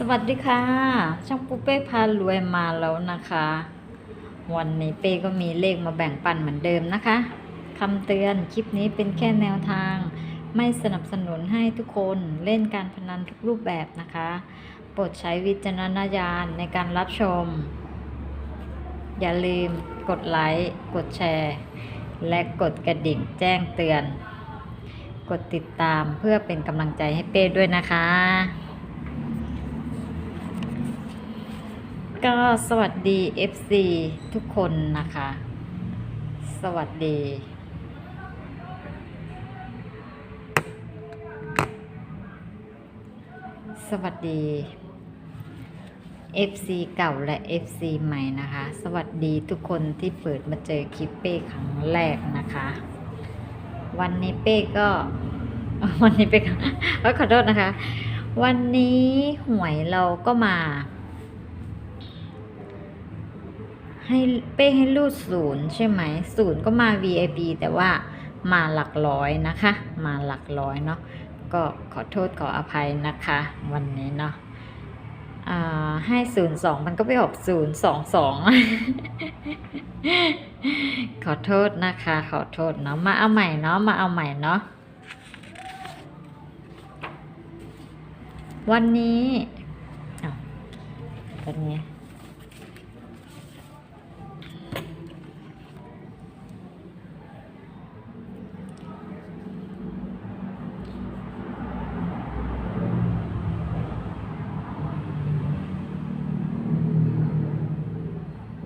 สวัสดีค่ะ ช่างปูเป้พารวยมาแล้วนะคะ วันนี้เป้ก็มีเลขมาแบ่งปันเหมือนเดิมนะคะคำเตือนคลิปนี้เป็นแค่แนวทาง ไม่สนับสนุนให้ทุกคนเล่นการพนันทุกรูปแบบนะคะ โปรดใช้วิจารณญาณในการรับชม อย่าลืมกดไลค์กดแชร์ และกดกระดิ่งแจ้งเตือน กดติดตามเพื่อเป็นกำลังใจให้เป้ด้วยนะคะ ก็สวัสดี FC ทุกคนนะคะ สวัสดี สวัสดี FC เก่าและ FC ใหม่นะคะ สวัสดีทุกคนที่เปิดมาเจอคลิปเป้ครั้งแรกนะคะ วันนี้เป้ก็ วันนี้เป้ก็ขอโทษนะคะ วันนี้หวยเราก็มา ให้เป้ให้รูดศูนย์ใช่ไหมศูนย์ก็มา VIP แต่ว่ามาหลักร้อยนะคะ มาหลักร้อยเนาะก็ขอโทษขออภัยนะคะ วันนี้เนาะอ่าให้ศูนย์สองมันก็ไปออกศูนย์สองสองขอโทษนะคะ ขอโทษเนาะมาเอาใหม่เนาะมาเอาใหม่เนาะวันนี้อ้าววันนี้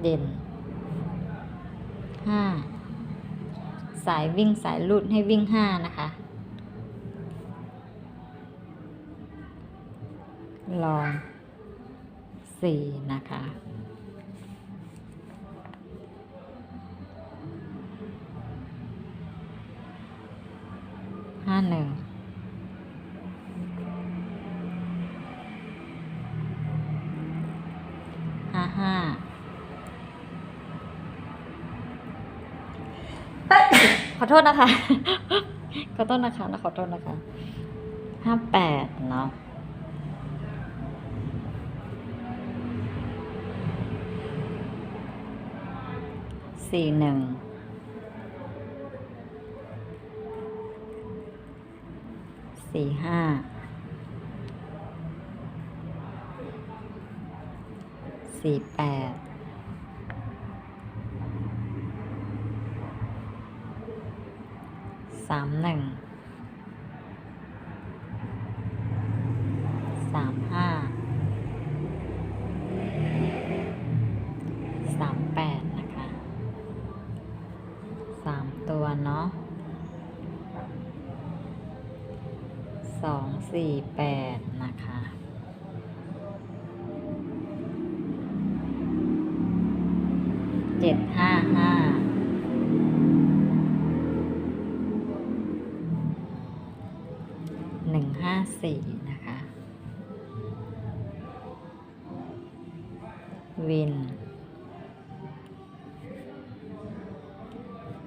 เด่นห้าสายวิ่งสายลูดให้วิ่งห้านะคะ ลองสี่นะคะห้าหนึ่งห้าห้า ขอโทษนะคะ ขอโทษนะคะนะขอโทษนะคะห้าแปดเนาะสี่หนึ่งสี่ห้าสี่แปด สามหนึ่งสามห้าสามแปดนะคะสามตัวเนาะสองสี่แปดนะคะเจ็ดห้าห้า หนึ่งห้าสี่นะคะ วิน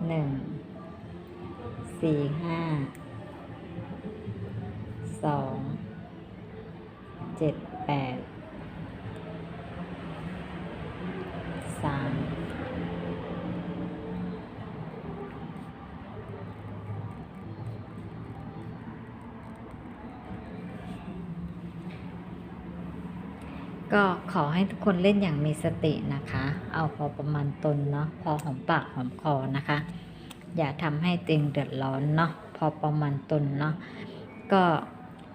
หนึ่งสี่ห้าสองเจ็ดแปดสาม ก็ขอให้ทุกคนเล่นอย่างมีสตินะคะ เอาพอประมาณตนเนาะพอหอมปากหอมคอนะคะ อย่าทำให้ตัวเองเดือดร้อนเนาะพอประมาณตนเนาะก็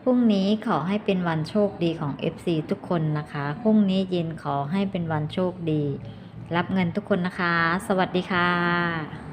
พรุ่งนี้ขอให้เป็นวันโชคดีของ FC ทุกคนนะคะพรุ่งนี้เย็นขอให้เป็นวันโชคดี รับเงินทุกคนนะคะ สวัสดีค่ะ